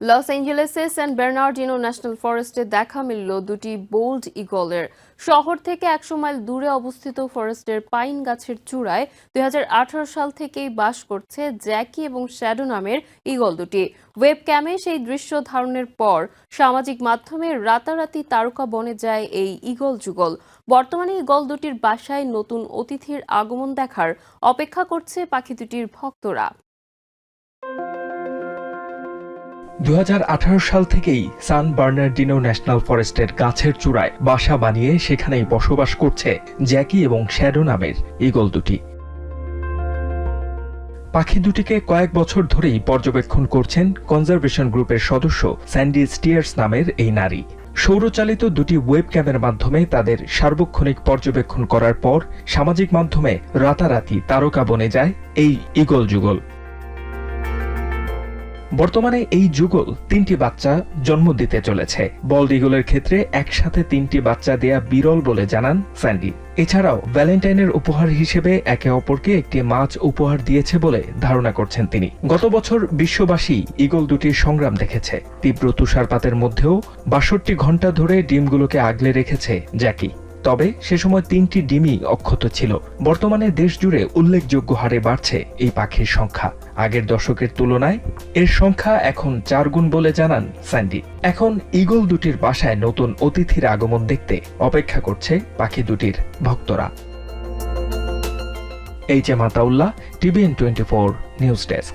Loss অ্যাঞ্জেলেসে Saint Bernardino National ফরেস্টে দেখা মিলল দুটি বোল্ড ইগলের। শহর থেকে একশো মাইল দূরে অবস্থিত ফরেস্টের পাইন গাছের চূড়ায় দুই হাজার আঠারো সাল থেকেই বাস করছে জ্যাকি এবং শ্যাডো নামের ইগল দুটি। ওয়েব ক্যামে সেই দৃশ্য ধারণের পর সামাজিক মাধ্যমে রাতারাতি তারকা বনে যায় এই ইগল যুগল। বর্তমানে ইগল দুটির বাসায় নতুন অতিথির আগমন দেখার অপেক্ষা করছে পাখি দুটির ভক্তরা। দু হাজার আঠারো সাল থেকেই সান বার্নার্ডিনো ন্যাশনাল ফরেস্টের গাছের চূড়ায় বাসা বানিয়ে সেখানেই বসবাস করছে জ্যাকি এবং শ্যাডো নামের ইগল দুটি। পাখি দুটিকে কয়েক বছর ধরেই পর্যবেক্ষণ করছেন কনজারভেশন গ্রুপের সদস্য স্যান্ডি স্টিয়ার্স নামের এই নারী। সৌরচালিত দুটি ওয়েব ক্যামের মাধ্যমে তাদের সার্বক্ষণিক পর্যবেক্ষণ করার পর সামাজিক মাধ্যমে রাতারাতি তারকা বনে যায় এই ইগল যুগল। বর্তমানে এই যুগল তিনটি বাচ্চা জন্ম দিতে চলেছে। বল্ড ইগলের ক্ষেত্রে একসাথে তিনটি বাচ্চা দেয়া বিরল বলে জানান স্যান্ডি। এছাড়াও ভ্যালেন্টাইনের উপহার হিসেবে একে অপরকে একটি মাছ উপহার দিয়েছে বলে ধারণা করছেন তিনি। গত বছর বিশ্ববাসী ইগল দুটির সংগ্রাম দেখেছে। তীব্র তুষারপাতের মধ্যেও বাষট্টি ঘণ্টা ধরে ডিমগুলোকে আগলে রেখেছে জ্যাকি। তবে সে সময় তিনটি ডিমই অক্ষত ছিল। বর্তমানে দেশ জুড়ে উল্লেখযোগ্য হারে বাড়ছে এই পাখির সংখ্যা। আগের দশকের তুলনায় এর সংখ্যা এখন চার গুণ বলে জানান স্যান্ডি। এখন ইগল দুটির বাসায় নতুন অতিথির আগমন দেখতে অপেক্ষা করছে পাখি দুটির ভক্তরা। H M Ataullah, TVN twenty four news desk.